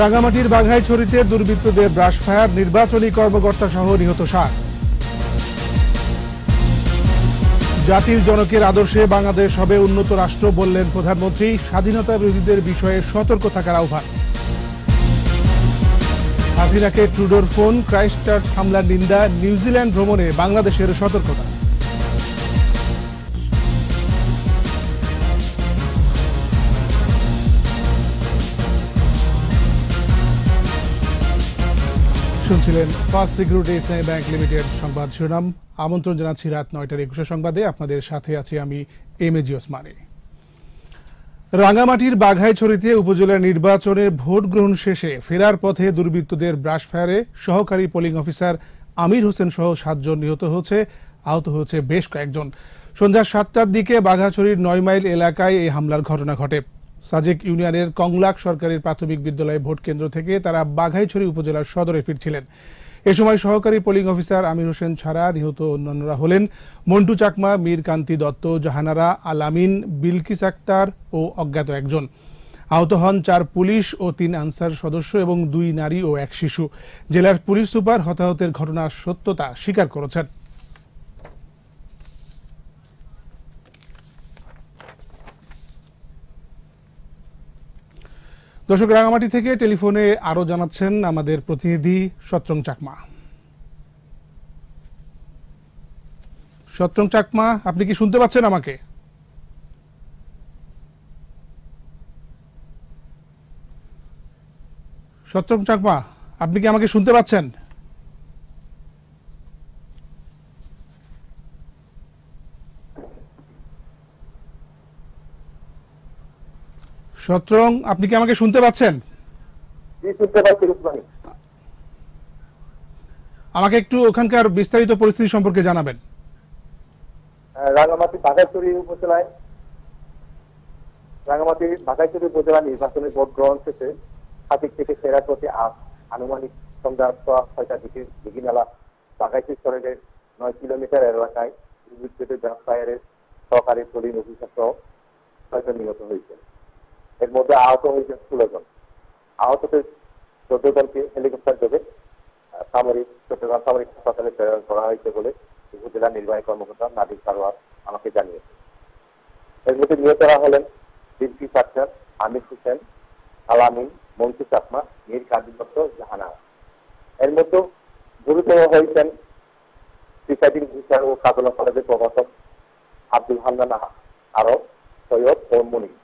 রাঙামাটির বাঘাইছড়িতে দুর্বৃত্তদের brush fire, নির্বাচনী কর্মকর্তা সহ নিহত সাত। জাতির জনকের আদর্শে বাংলাদেশ হবে উন্নত রাষ্ট্র বললেন প্রধানমন্ত্রী। স্বাধীনতা বিরোধীদের বিষয়ে সতর্ক থাকার আহ্বান। হাসিনাকে ট্রুডোর ফোন ক্রাইস্ট চার্চ হামলার নিন্দা, নিউজিল্যান্ড ভ্রমণে বাংলাদেশের সতর্কতা। শুনছিলেন First Security Islami Bank Limited সংবাদ শিরোনাম। আমন্ত্রণ জানাচ্ছি রাত নয়টার একুশে সংবাদে। আপনাদের সাথে আছি আমি এম এ জি ওসমানী। রাঙামাটির বাঘাইছড়িতে উপজেলা নির্বাচনের ভোট গ্রহণ শেষে ফেরার পথে দুর্বৃত্তদের ব্রাশ ফায়ারে সহকারী পোলিং অফিসার আমির হোসেন সহ সাতজন নিহত হয়েছে, আহত হয়েছে বেশ কয়েকজন। সন্ধ্যা সাতটার দিকে বাঘাছড়ির নয় মাইল এলাকায় এই হামলার ঘটনা ঘটে। সাজেক ইউনিয়নের কংলাক সরকারি প্রাথমিক বিদ্যালয় ভোট কেন্দ্র থেকে তারা বাঘাইছড়ি উপজেলার সদরে ফিরছিলেন। এ সময় সহকারী পোলিং অফিসার আমির হোসেন ছাড়া নিহত অন্যান্যরা হলেন মন্টু চাকমা, মীর কান্তি দত্ত, জাহানারা, আলামিন, বিলকিস আক্তার ও অজ্ঞাত একজন। আহত হন চার পুলিশ ও তিন আনসার সদস্য এবং দুই নারী ও এক শিশু। জেলার পুলিশ সুপার হতাহতের ঘটনার সত্যতা স্বীকার করেছেন। দর্শক, রাঙামাটি থেকে টেলিফোনে আরও জানাচ্ছেন আমাদের প্রতিনিধি সত্রং চাকমা। সত্রং চাকমা, আপনি কি শুনতে পাচ্ছেন আমাকে? সত্রং চাকমা, আপনি কি আমাকে শুনতে পাচ্ছেন? সত্রং আপনি কি আমাকে শুনতে পাচ্ছেন? আমাকে একটু ওখানকার বিস্তারিত পরিস্থিতি সম্পর্কে জানাবেন। রাঙ্গামাটি বাঘাইছড়ি উপজেলায় রাঙ্গামাটি বাঘাইছড়ি উপজেলা নির্বাচনী ভোট গ্রহণ শেষে সাদিক থেকে ফেরার প্রতি আজ আনুমানিক সন্ধ্যা সোয়া ছয়টার দিকে দিঘিনালা বাঘাইছড়ি সড়কের নয় কিলোমিটার এলাকায় দুর্বৃত্তদের ব্যবসায়ের সহকারী পোলিং অফিসার সহ ছয়জন নিহত হয়েছে এর মধ্যে আহত হয়েছে ষোলো জন। আহতদের চোদ্দ জনকে হেলিকপ্টার যোগে সামরিক চট্টগ্রাম সামরিক হাসপাতালে প্রেরণ করা হয়েছে বলে উপজেলা নির্বাহী কর্মকর্তা নাদির সারোয়ার আমাকে জানিয়েছে এর মধ্যে নিহতরা হলেন বিলকি সাক্তার আমির হোসেন, আলামিন, মন্টু চাকমা, মীর কাজী দত্ত, জাহানা। এর মধ্যে গুরুতর হয়েছেন প্রিসাইডিং অফিসার ও কাজলা কলেজের প্রভাষক আব্দুল হান্নান আরব সৈয়দ ও মনির।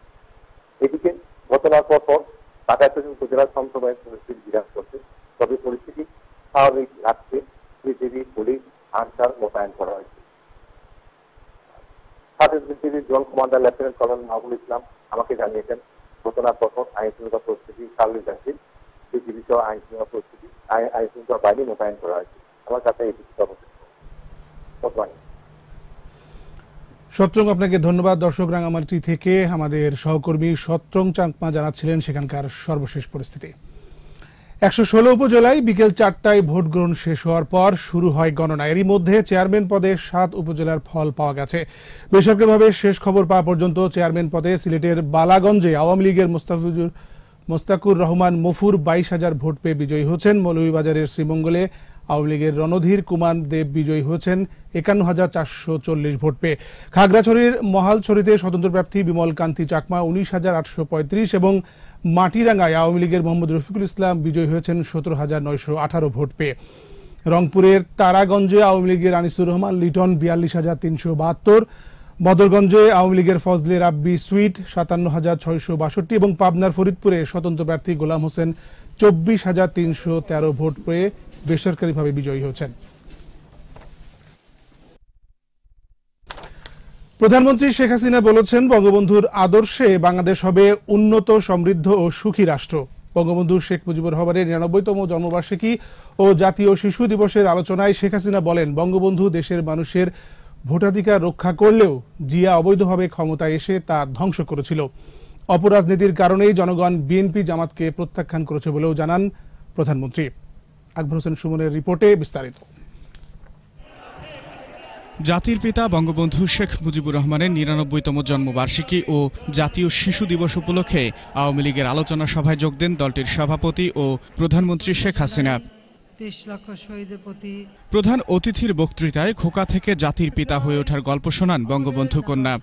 এদিকে ঘটনার পর পর ঢাকা উপজেলার সম্প্রদায়ের পরিস্থিতি বিরাজ করছে। তবে পরিস্থিতি স্বাভাবিক রাখতে বিজেপি, পুলিশ, আনসার মোতায়েন করা হয়েছে। সাথে বিজেপির zone commander lieutenant colonel Mahbul Islam আমাকে জানিয়েছেন, ঘটনার পর পর আইন শৃঙ্খলা পরিস্থিতি স্বাভাবিক রাখতে বিজেপি সহ আইন শৃঙ্খলা পরিস্থিতি, আইন শৃঙ্খলা বাহিনী মোতায়েন করা হয়েছে। আমার কাছে এই বিষয়টা সত্রং আপনাকে ধন্যবাদ। দর্শক রাঙামাটি থেকে আমাদের সহকর্মী সত্রং চাকমা জানাচ্ছিলেন সেখানকার সর্বশেষ পরিস্থিতি। একশো ষোলো উপজেলায় বিকেল চারটায় ভোট গ্রহণ শেষ হওয়ার পর শুরু হয় গণনা। এরই মধ্যে চেয়ারম্যান পদে সাত উপজেলার ফল পাওয়া গেছে। বেসরকারিভাবে শেষ খবর পাওয়া পর্যন্ত চেয়ারম্যান পদে সিলেটের বালাগঞ্জে আওয়ামী লীগের মোস্তাফিজুর মোস্তাকুর রহমান মফুর বাইশ হাজার ভোট পেয়ে বিজয়ী হচ্ছেন। মৌলভীবাজারের শ্রীমঙ্গলে আওয়ামী লীগের রণধীর কুমার দেব বিজয়ী হয়েছেন একান্ন হাজার চারশো চল্লিশ ভোট পেয়ে। খাগড়াছড়ির মহালছড়িতে স্বতন্ত্র প্রার্থী বিমল কান্তি চাকমা উনিশ হাজার আটশো পঁয়ত্রিশ এবং মাটিরাঙ্গায় আওয়ামী লীগের মোহাম্মদ রফিকুল ইসলাম বিজয়ী হয়েছেন সতেরো হাজার নয়শো আঠারো ভোট পেয়ে। রংপুরের তারাগঞ্জে আওয়ামী লীগের আনিসুর রহমান, লিটন বিয়াল্লিশ হাজার তিনশো বাহাত্তর, বদরগঞ্জে আওয়ামী লীগের ফজলে রাব্বি সুইট সাতান্ন হাজার ছয়শো বাষট্টি এবং পাবনার ফরিদপুরে স্বতন্ত্র প্রার্থী গোলাম হোসেন চব্বিশ হাজার তিনশো তেরো ভোট পেয়ে বেসরকারিভাবে বিজয়ী হয়েছেন প্রধানমন্ত্রী শেখ হাসিনা বলেছেন, বঙ্গবন্ধুর আদর্শে বাংলাদেশ হবে উন্নত, সমৃদ্ধ ও সুখী রাষ্ট্র। বঙ্গবন্ধু শেখ মুজিবুর রহমানের নিরানব্বইতম জন্মবার্ষিকী ও জাতীয় শিশু দিবসের আলোচনায় শেখ হাসিনা বলেন, বঙ্গবন্ধু দেশের মানুষের ভোটাধিকার রক্ষা করলেও জিয়া অবৈধভাবে ক্ষমতায় এসে তা ধ্বংস করেছিল। অপরাজনীতির কারণেই জনগণ বিএনপি জামাতকে প্রত্যাখ্যান করেছে বলেও জানান প্রধানমন্ত্রী। আকবর হোসেন সুমনের রিপোর্টে বিস্তারিত। জাতির পিতা বঙ্গবন্ধু শেখ মুজিবুর রহমানের নিরানব্বইতম জন্মবার্ষিকী ও জাতীয় শিশু দিবস উপলক্ষে আওয়ামী লীগের আলোচনা সভায় যোগ দেন দলটির সভাপতি ও প্রধানমন্ত্রী শেখ হাসিনা। লক্ষ শহীদের প্রতি প্রধান অতিথির বক্তৃতায় খোকা থেকে জাতির পিতা হয়ে ওঠার গল্প শোনান বঙ্গবন্ধু কন্যা।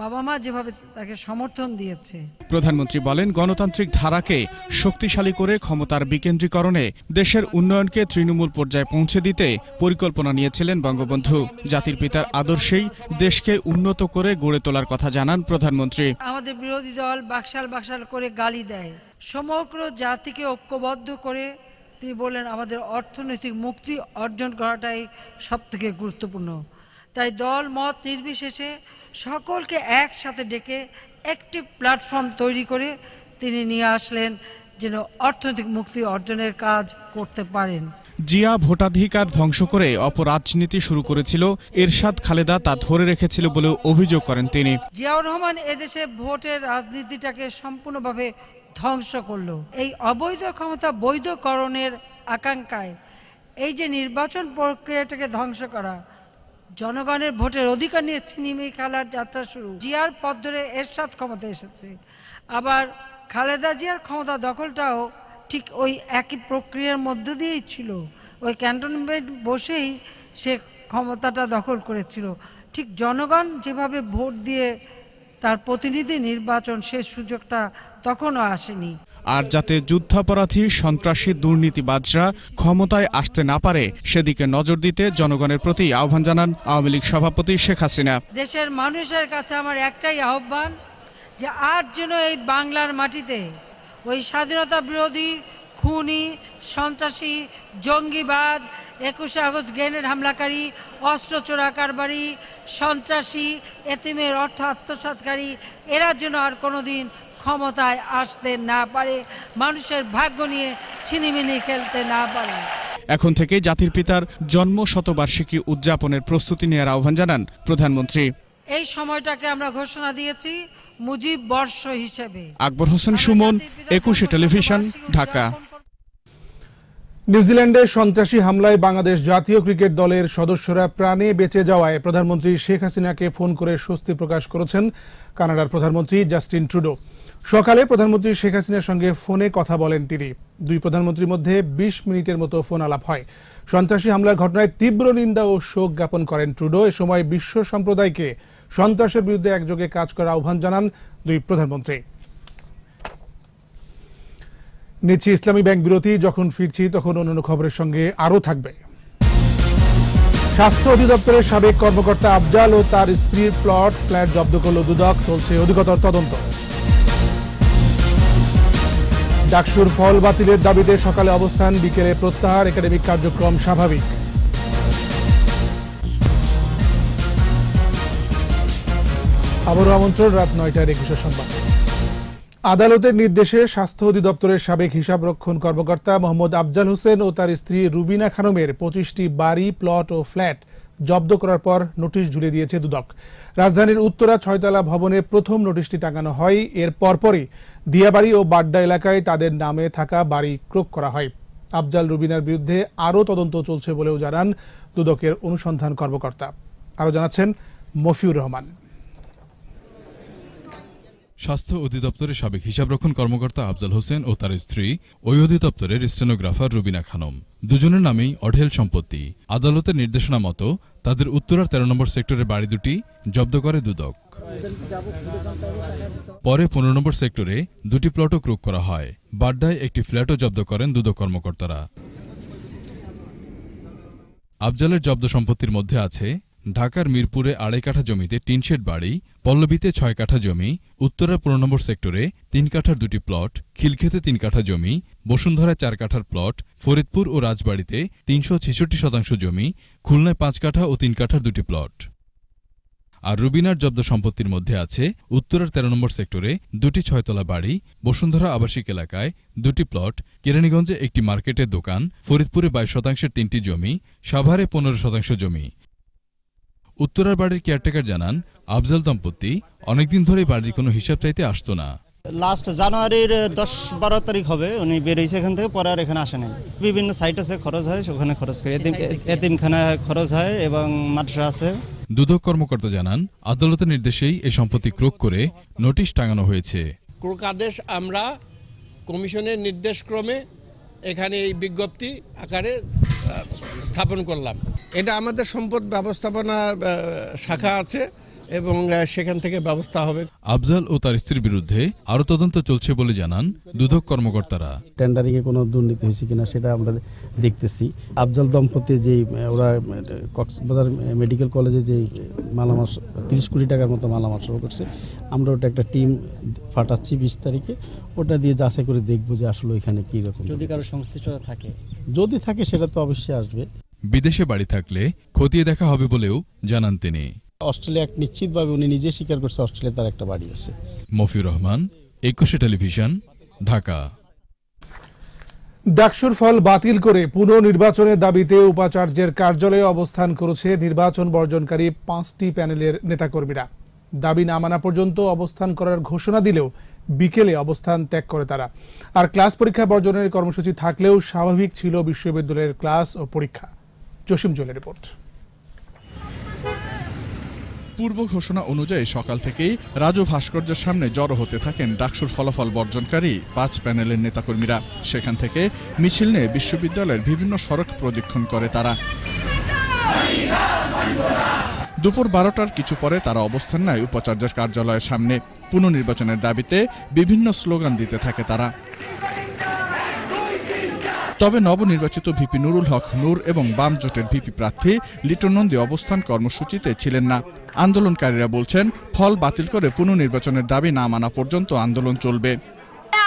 বাবা মা যেভাবে তাকে সমর্থন দিয়েছে। প্রধানমন্ত্রী বলেন গণতান্ত্রিক ধারাকে শক্তিশালী করে ক্ষমতার বিকেন্দ্রীকরণে দেশের উন্নয়নকে তৃণমূল পর্যায়ে পৌঁছে দিতে পরিকল্পনা নিয়েছিলেন বঙ্গবন্ধু। জাতির পিতার আদর্শেই দেশকে উন্নত করে গড়ে তোলার কথা জানান প্রধানমন্ত্রী। আমাদের বিরোধী দল বাকশাল বাকশাল করে গালি দেয়। সমগ্র জাতিকে ঐক্যবদ্ধ করে তিনি বললেন আমাদের অর্থনৈতিক মুক্তি অর্জন করাটাই সব থেকে গুরুত্বপূর্ণ। তাই দল মত নির্বিশেষে সকলকে একসাথে ডেকে একটি প্ল্যাটফর্ম তৈরি করে তিনি নিয়ে আসলেন যেন অর্থনৈতিক মুক্তি অর্জনের কাজ করতে পারেন। জিয়া ভোটাধিকার ধ্বংস করে অপরাজনীতি শুরু করেছিল এরশাদ খালেদা তা ধরে রেখেছিল বলেও অভিযোগ করেন তিনি। জিয়াউর রহমান এদেশে ভোটের রাজনীতিটাকে সম্পূর্ণভাবে ধ্বংস করল। এই অবৈধ ক্ষমতা বৈধকরণের আকাঙ্ক্ষায় এই যে নির্বাচন প্রক্রিয়াটাকে ধ্বংস করা জনগণের ভোটের অধিকার নিয়ে ছিনিমি খেলার যাত্রা শুরু। জিয়ার পথ ধরে এরশাদ ক্ষমতা এসেছে। আবার খালেদা জিয়ার ক্ষমতা দখলটাও ঠিক ওই একই প্রক্রিয়ার মধ্য দিয়েই ছিল। ওই ক্যান্টনমেন্ট বসেই সে ক্ষমতাটা দখল করেছিল। ঠিক জনগণ যেভাবে ভোট দিয়ে তার প্রতিনিধি নির্বাচন, সে সুযোগটা তখনও আসেনি। আর যাতে যুদ্ধাপরাধী, সন্ত্রাসী, দুর্নীতিবাজরা ক্ষমতায় আসতে না পারে, সেদিকে নজর দিতে জনগণের প্রতি আহ্বান জানান আওয়ামী লীগ সভাপতি শেখ হাসিনা। দেশের মানুষের কাছে আমার একটাই আহ্বান যে আর যেন এই বাংলার মাটিতে ওই স্বাধীনতা বিরোধী, খুনি, সন্ত্রাসী, জঙ্গিবাদ, একুশে আগস্ট গ্রেনেড হামলাকারী, অস্ত্র চোরা কারবারি, সন্ত্রাসী, এতিমের অর্থ আত্মসাৎকারী, এরা যেন আর কোনোদিন ক্ষমতায় আসতে না পারে মানুষের ভাগ্য নিয়ে ছিনিমিনি খেলতে না পারে। এখন থেকে জাতির পিতার জন্ম শতবার্ষিকী উদযাপনের প্রস্তুতি নেওয়ার আহ্বান জানান প্রধানমন্ত্রী। এই সময়টাকে আমরা ঘোষণা দিয়েছি মুজিব বর্ষ হিসেবে। আকবর হোসেন সুমন একুশে টেলিভিশন ঢাকা। নিউজিল্যান্ডে সন্ত্রাসী হামলায় বাংলাদেশ জাতীয় ক্রিকেট দলের সদস্যরা প্রাণে বেঁচে যাওয়ায় প্রধানমন্ত্রী শেখ হাসিনাকে ফোন করে স্বস্তি প্রকাশ করেছেন কানাডার প্রধানমন্ত্রী জাস্টিন ট্রুডো। সকালে প্রধানমন্ত্রী শেখ হাসিনার সঙ্গে ফোনে কথা বলেন তিনি। দুই প্রধানমন্ত্রীর মধ্যে বিশ মিনিটের মতো ফোন আলাপ হয়। সন্ত্রাসী হামলার ঘটনায় তীব্র নিন্দা ও শোক জ্ঞাপন করেন ট্রুডো। এ সময় বিশ্ব সম্প্রদায়কে সন্ত্রাসের বিরুদ্ধে একযোগে কাজ করার আহ্বান জানান দুই প্রধানমন্ত্রী। নিচ্ছি ইসলামী ব্যাংক বিরতি। যখন ফিরছি তখন অন্যান্য খবরের সঙ্গে আরও থাকবে। স্বাস্থ্য অধিদপ্তরের সাবেক কর্মকর্তা আফজাল ও তার স্ত্রীর প্লট ফ্ল্যাট জব্দ করল দুদক। চলছে অধিকতর তদন্ত। ডাকসুর ফল বাতিলের দাবিতে সকালে অবস্থান, বিকেলে প্রত্যাহার, একাডেমিক কার্যক্রম স্বাভাবিক। আবারও আমন্ত্রণ, রাত নয়টার একুশে সংবাদ। আদালতের নির্দেশে স্বাস্থ্য অধিদপ্তরের সাবেক হিসাব রক্ষণ কর্মকর্তা মোহাম্মদ আফজাল হোসেন ও তার স্ত্রী রুবিনা খানমের পঁচিশটি বাড়ি, প্লট ও ফ্ল্যাট জব্দ করার পর নোটিশ ঝুলিয়ে দিয়েছে দুদক। রাজধানীর উত্তরা ছয়তলা ভবনে প্রথম নোটিশটি টাঙানো হয়। এর পরপরই দিয়াবাড়ি ও বাড্ডা এলাকায় তাদের নামে থাকা বাড়ি ক্রোক করা হয়। আফজাল রুবিনার বিরুদ্ধে আরও তদন্ত চলছে বলেও জানান দুদকের অনুসন্ধান কর্মকর্তা। আরও জানাচ্ছেন মফিউর রহমান। স্বাস্থ্য অধিদপ্তরের সাবেক হিসাবরক্ষণ কর্মকর্তা আফজাল হোসেন ও তার স্ত্রী ওই অধিদপ্তরের স্টেনোগ্রাফার রুবিনা খানম। দুজনের নামেই অঢেল সম্পত্তি। আদালতের নির্দেশনা মতো তাদের উত্তরার তেরো নম্বর সেক্টরের বাড়ি দুটি, জব্দ করে দুদক। পরে পনেরো নম্বর সেক্টরে দুটি প্লটও ক্রোক করা হয়। বাড্ডায় একটি ফ্ল্যাটও জব্দ করেন দুদক কর্মকর্তারা। আফজালের জব্দ সম্পত্তির মধ্যে আছে ঢাকার মিরপুরে আড়াই কাঠা জমিতে টিনশেড বাড়ি, পল্লবীতে ছয় কাঠা জমি উত্তরা পনেরো নম্বর সেক্টরে তিন কাঠার দুটি প্লট, খিলক্ষেতে তিন কাঠা জমি, বসুন্ধরা চার কাঠার প্লট, ফরিদপুর ও রাজবাড়িতে তিনশো ছেষট্টি শতাংশ জমি, খুলনায় পাঁচ কাঠা ও তিন কাঠার দুটি প্লট। আর রুবিনার জব্দ সম্পত্তির মধ্যে আছে উত্তরের তেরো নম্বর সেক্টরে দুটি ছয়তলা বাড়ি, বসুন্ধরা আবাসিক এলাকায় দুটি প্লট, কেরানীগঞ্জে একটি মার্কেটের দোকান, ফরিদপুরে বাইশ শতাংশের তিনটি জমি, সাভারে পনেরো শতাংশ জমি। উত্তরার বাড়ির কেয়ারটেকার জানান আফজাল দম্পতি অনেকদিন ধরেই বাড়ির কোনো হিসাব চাইতে আসতো না। লাস্ট জানুয়ারির দশ বারো তারিখ হবে উনি বেরিয়েছে এখান থেকে পরে আর এখানে আসেনি বিভিন্ন সাইট আছে খরচ হয় ওখানে খরচ করি। এতিম- এতিমখানা খরচ হয় এবং মাদ্রাসা আছে। দুদক কর্মকর্তা জানান আদালতের নির্দেশেই এই সম্পত্তি ক্রোক করে নোটিশ টাঙানো হয়েছে। ক্রোক আদেশ আমরা কমিশনের নির্দেশক্রমে এখানে এই বিজ্ঞপ্তি আকারে স্থাপন করলাম। এটা আমাদের সম্পদ ব্যবস্থাপনা শাখা আছে এবং সেখান থেকে ব্যবস্থা হবে। আফজাল ও তার স্ত্রীর বিরুদ্ধে আরও তদন্ত চলছে বলে জানান দুদক কর্মকর্তারা। টেন্ডারিংয়ে কোনো দুর্নীতি হয়েছে কিনা সেটা আমরা দেখতেছি। আফজাল দম্পতি যে ওরা কক্সবাজার মেডিকেল কলেজে যে মালামাল তিরিশ কোটি টাকার মতো মালামাল করছে আমরা ওটা একটা টিম ফাটাচ্ছি বিশ তারিখে ওটা দিয়ে যাচাই করে দেখব যে আসলে ওইখানে কী রকম যদি কারও সংশ্লিষ্টতা থাকে। যদি থাকে সেটা তো অবশ্যই আসবে। বিদেশে বাড়ি থাকলে খতিয়ে দেখা হবে বলেও জানান তিনি। অস্ট্রেলিয়া এক নিশ্চিতভাবে উনি নিজে স্বীকার করছে অস্ট্রেলিয়া তার একটা বাড়ি আছে। মফিউর রহমান একুশে টেলিভিশন ঢাকা। ডাকসুর ফল বাতিল করে পুনর্নির্বাচনের দাবিতে উপাচার্যের কার্যালয়ে অবস্থান করেছে নির্বাচন বর্জনকারী পাঁচটি প্যানেলের নেতাকর্মীরা। দাবি না মানা পর্যন্ত অবস্থান করার ঘোষণা দিলেও বিকেলে অবস্থান ত্যাগ করে তারা। আর ক্লাস পরীক্ষা বর্জনের কর্মসূচি থাকলেও স্বাভাবিক ছিল বিশ্ববিদ্যালয়ের ক্লাস ও পরীক্ষা। জসিম জলের রিপোর্ট। পূর্ব ঘোষণা অনুযায়ী সকাল থেকেই রাজু ভাস্কর্যের সামনে জড়ো হতে থাকেন ডাকসুর ফলাফল বর্জনকারী পাঁচ প্যানেলের নেতাকর্মীরা। সেখান থেকে মিছিল নিয়ে বিশ্ববিদ্যালয়ের বিভিন্ন সড়ক প্রদক্ষিণ করে তারা। দুপুর বারোটার কিছু পরে তারা অবস্থান নেয় উপাচার্যের কার্যালয়ের সামনে। পুনর্নির্বাচনের দাবিতে বিভিন্ন স্লোগান দিতে থাকে তারা। তবে নবনির্বাচিত ভিপি নুরুল হক নূর এবং বাম জোটের ভিপি প্রার্থী লিটন নন্দী অবস্থান কর্মসূচিতে ছিলেন না। আন্দোলনকারীরা বলছেন ফল বাতিল করে পুনর্নির্বাচনের দাবি না মানা পর্যন্ত আন্দোলন চলবে।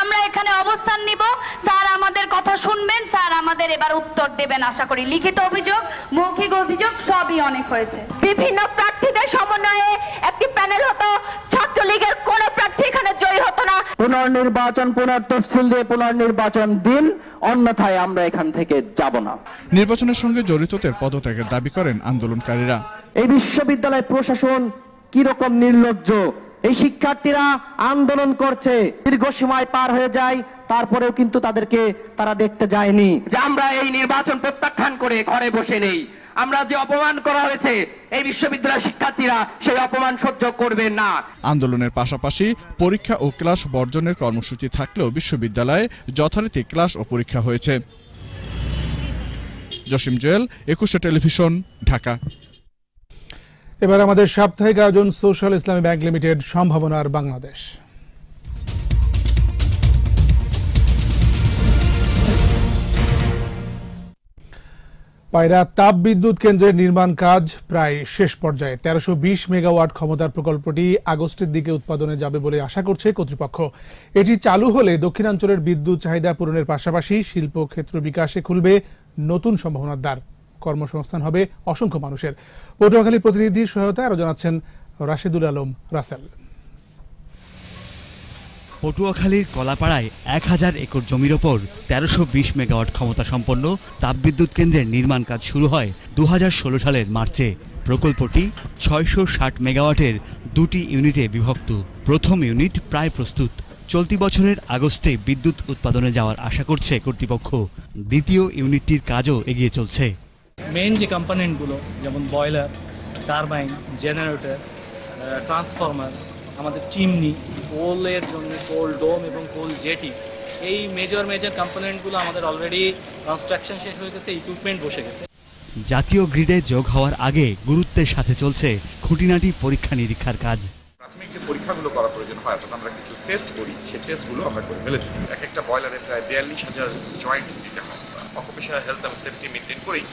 আমরা এখানে অবস্থান নিব। স্যার আমাদের কথা শুনবেন। স্যার আমাদের এবার উত্তর দেবেন আশা করি। লিখিত অভিযোগ মৌখিক অভিযোগ সবই অনেক হয়েছে। বিভিন্ন প্রার্থীদের সমন্বয়ে একটি প্যানেল হতো ছাত্রলীগের কোন প্রার্থী এখানে জয়ী হতো না। পুনর্নির্বাচন পুনর্তফসিল দিয়ে পুনর্নির্বাচন দিন অন্যথায় আমরা এখান থেকে যাব না। নির্বাচনের সঙ্গে জড়িতদের পদত্যাগের দাবি করেন আন্দোলনকারীরা। এই বিশ্ববিদ্যালয় প্রশাসন কীরকম নির্লজ্জ? এই শিক্ষার্থীরা আন্দোলন করছে দীর্ঘ সময় পার হয়ে যায় তারপরেও কিন্তু তাদেরকে তারা দেখতে যায়নি। যে আমরা এই নির্বাচন প্রত্যাখ্যান করে ঘরে বসে নেই আমরা যে অপমান করা হয়েছে এই বিশ্ববিদ্যালয়ের শিক্ষার্থীরা সেই অপমান সহ্য করবে না। আন্দোলনের পাশাপাশি পরীক্ষা ও ক্লাস বর্জনের কর্মসূচি থাকলেও বিশ্ববিদ্যালয়ে যথারীতি ক্লাস ও পরীক্ষা হয়েছে। জসিম জুয়েল একুশে টেলিভিশন ঢাকা। এবার আমাদের সাপ্তাহিক আয়োজন সোশ্যাল ইসলামী ব্যাংক লিমিটেড সম্ভাবনার বাংলাদেশ। পায়রা তাপ বিদ্যুৎ কেন্দ্রের নির্মাণ কাজ প্রায় শেষ পর্যায়ে। তেরোশো মেগাওয়াট ক্ষমতার প্রকল্পটি আগস্টের দিকে উৎপাদনে যাবে বলে আশা করছে কর্তৃপক্ষ। এটি চালু হলে দক্ষিণাঞ্চলের বিদ্যুৎ চাহিদা পূরণের পাশাপাশি শিল্প ক্ষেত্র বিকাশে খুলবে নতুন সম্ভাবনার দ্বার। কর্মসংস্থান হবে অসংখ্য মানুষের। পটুয়াখালী প্রতিনিধির সহায়তায় আরও জানাচ্ছেন রাশেদুল আলম রাসেল। পটুয়াখালীর কলাপাড়ায় এক হাজার একর জমির ওপর তেরোশো বিশ মেগাওয়াট ক্ষমতা সম্পন্ন তাপবিদ্যুৎ কেন্দ্রের নির্মাণ কাজ শুরু হয় দু ষোলো সালের মার্চে। প্রকল্পটি ছয়শো ষাট মেগাওয়াটের দুটি ইউনিটে বিভক্ত। প্রথম ইউনিট প্রায় প্রস্তুত। চলতি বছরের আগস্টে বিদ্যুৎ উৎপাদনে যাওয়ার আশা করছে কর্তৃপক্ষ। দ্বিতীয় ইউনিটটির কাজও এগিয়ে চলছে। মেন যে কম্পোনেন্টগুলো যেমন বয়লার টারবাইন জেনারেটর ট্রান্সফর্মার আমাদের চিমনি কোলের জন্য কোল ডোম এবং কোল জেটি এই মেজর মেজর কম্পোনেন্টগুলো আমাদের অলরেডি কনস্ট্রাকশন শেষ হয়ে গেছে ইকুইপমেন্ট বসে গেছে। জাতীয় গ্রিডে যোগ হওয়ার আগে গুরুত্বের সাথে চলছে খুঁটিনাটি পরীক্ষা নিরীক্ষার কাজ। প্রাথমিক যে পরীক্ষাগুলো করা প্রয়োজন হয় অর্থাৎ আমরা কিছু টেস্ট করি সেই টেস্টগুলো আমরা করে ফেলেছি। এক একটা বয়লারে প্রায় বিয়াল্লিশ হাজার জয়েন্ট দিতে হয়। অকুপেশনাল হেলথ এবং সেফটি মেনটেন করেই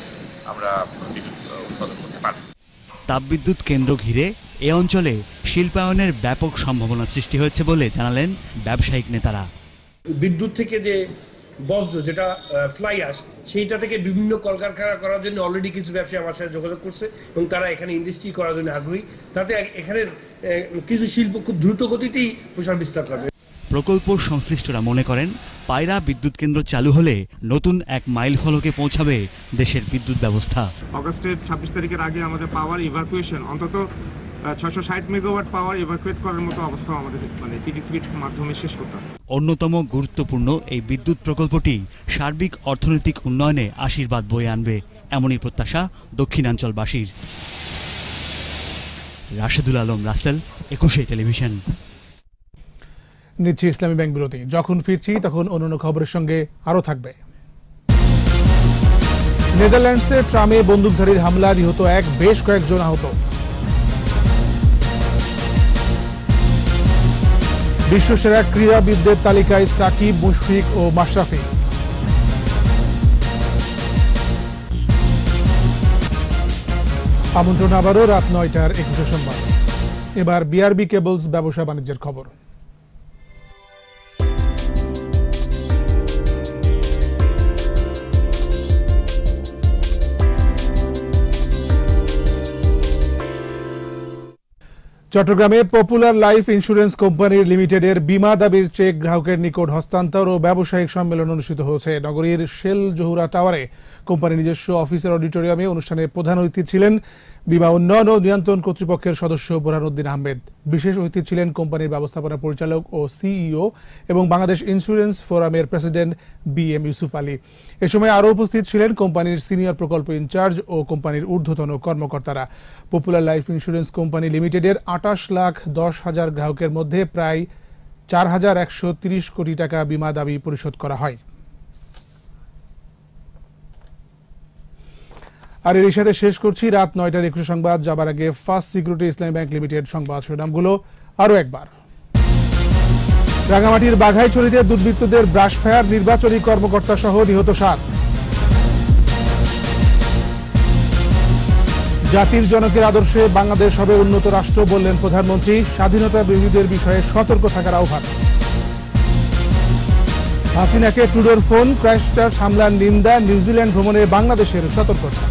আমরা বিদ্যুৎ উৎপাদন করতে পারি। তাপবিদ্যুৎ কেন্দ্র ঘিরে এ অঞ্চলে শিল্পায়নের ব্যাপক সম্ভাবনা সৃষ্টি হয়েছে বলে জানালেন ব্যবসায়িক নেতারা। বিদ্যুৎ থেকে যে বজ্র যেটা ফ্লাই আস সেইটা থেকে বিভিন্ন কলকারখানা করার জন্য অলরেডি কিছু ব্যবসায়ী আমার সাথে যোগাযোগ করছে এবং তারা এখানে ইন্ডাস্ট্রি করার জন্য আগ্রহী। তাতে এখানের কিছু শিল্প খুব দ্রুত গতিতেই প্রসার বিস্তার করবে। প্রকল্প সংশ্লিষ্টরা মনে করেন পায়রা বিদ্যুৎ কেন্দ্র চালু হলে নতুন এক মাইল ফলকে পৌঁছাবে দেশের বিদ্যুৎ ব্যবস্থা। অগস্টের ছাব্বিশ তারিখের আগে আমাদের পাওয়ার ইভাকুয়েশন অন্তত ছয়শো ষাট মেগাওয়াট পাওয়ার ইভাকুয়েট করার মতো অবস্থা আমাদের মানে পিজিসিবির মাধ্যমে শেষ করতে অন্যতম গুরুত্বপূর্ণ এই বিদ্যুৎ প্রকল্পটি সার্বিক অর্থনৈতিক উন্নয়নে আশীর্বাদ বয়ে আনবে এমনই প্রত্যাশা দক্ষিণাঞ্চলবাসীর। রাশেদুল আলম রাসেল একুশে টেলিভিশন। নিচ্ছি ইসলামী ব্যাংক বিরতি। যখন ফিরছি, তখন অন্যান্য খবরের সঙ্গে আরও থাকবে। নেদারল্যান্ডসে ট্রামে বন্দুকধারীর হামলা নিহত এক, বেশ কয়েকজন আহত। বিশ্বসেরা ক্রীড়াবিদদের তালিকায় সাকিব, মুশফিক ও মাশরাফি। আমন্ত্রণ আবারও রাত নয়টার একুশে সোমবার। এবার বিআরবি কেবলস ব্যবসা বাণিজ্যের খবর। চট্টগ্রামে পপুলার লাইফ ইন্স্যুরেন্স কোম্পানির লিমিটেডের বিমা দাবির চেক গ্রাহকের নিকট হস্তান্তর ও ব্যবসায়িক সম্মেলন অনুষ্ঠিত হয়েছে। নগরীর শেল জহুরা টাওয়ারে কোম্পানির নিজস্ব অফিসের অডিটোরিয়ামে অনুষ্ঠানে প্রধান অতিথি ছিলেন বিমা উন্নয়ন ও নিয়ন্ত্রণ কর্তৃপক্ষের সদস্য বোরহানুদ্দিন আহমেদ। বিশেষ অতিথি ছিলেন কোম্পানির ব্যবস্থাপনা পরিচালক ও সিইও এবং বাংলাদেশ ইন্স্যুরেন্স ফোরামের president B M Yusuf Ali. এ সময় আরও উপস্থিত ছিলেন কোম্পানির সিনিয়র প্রকল্প ইনচার্জ ও কোম্পানির ঊর্ধ্বতন কর্মকর্তারা। পপুলার লাইফ ইন্স্যুরেন্স কোম্পানি লিমিটেডের আটাশ লাখ দশ হাজার গ্রাহকের মধ্যে প্রায় চার হাজার একশো তিরিশ কোটি টাকা বিমা দাবি পরিশোধ করা হয়। আর এর সাথে শেষ করছি রাত নয়টার একুশে সংবাদ, যাবার আগে First Security Islami Bank Limited সংবাদ শিরোনামগুলো আরও একবার। রাঙামাটির বাঘাইছড়িতে দুর্বৃত্তদের ব্রাশ ফায়ার, নির্বাচনী কর্মকর্তা সহ নিহত সাত। জাতির জনকের আদর্শে বাংলাদেশ হবে উন্নত রাষ্ট্র বললেন প্রধানমন্ত্রী। স্বাধীনতা বিরোধীদের বিষয়ে সতর্ক থাকার আহ্বান। হাসিনাকে ট্রুডোর ফোন, ক্রাইস্টার হামলার নিন্দা, নিউজিল্যান্ড ভ্রমণে বাংলাদেশের সতর্কতা।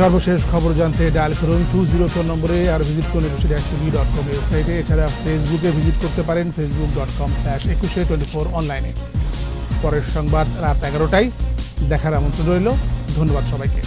সর্বশেষ খবর জানতে ডায়াল করুন টু জিরো ফোর নম্বরে আর ভিজিট করুন একুশে ড্যাশ টিভি ডট কম ওয়েবসাইটে। এছাড়া ফেসবুকে ভিজিট করতে পারেন Facebook dot com slash Ekushey twenty four অনলাইনে পরের সংবাদ রাত এগারোটায়। দেখার আমন্ত্রণ রইল। ধন্যবাদ সবাইকে।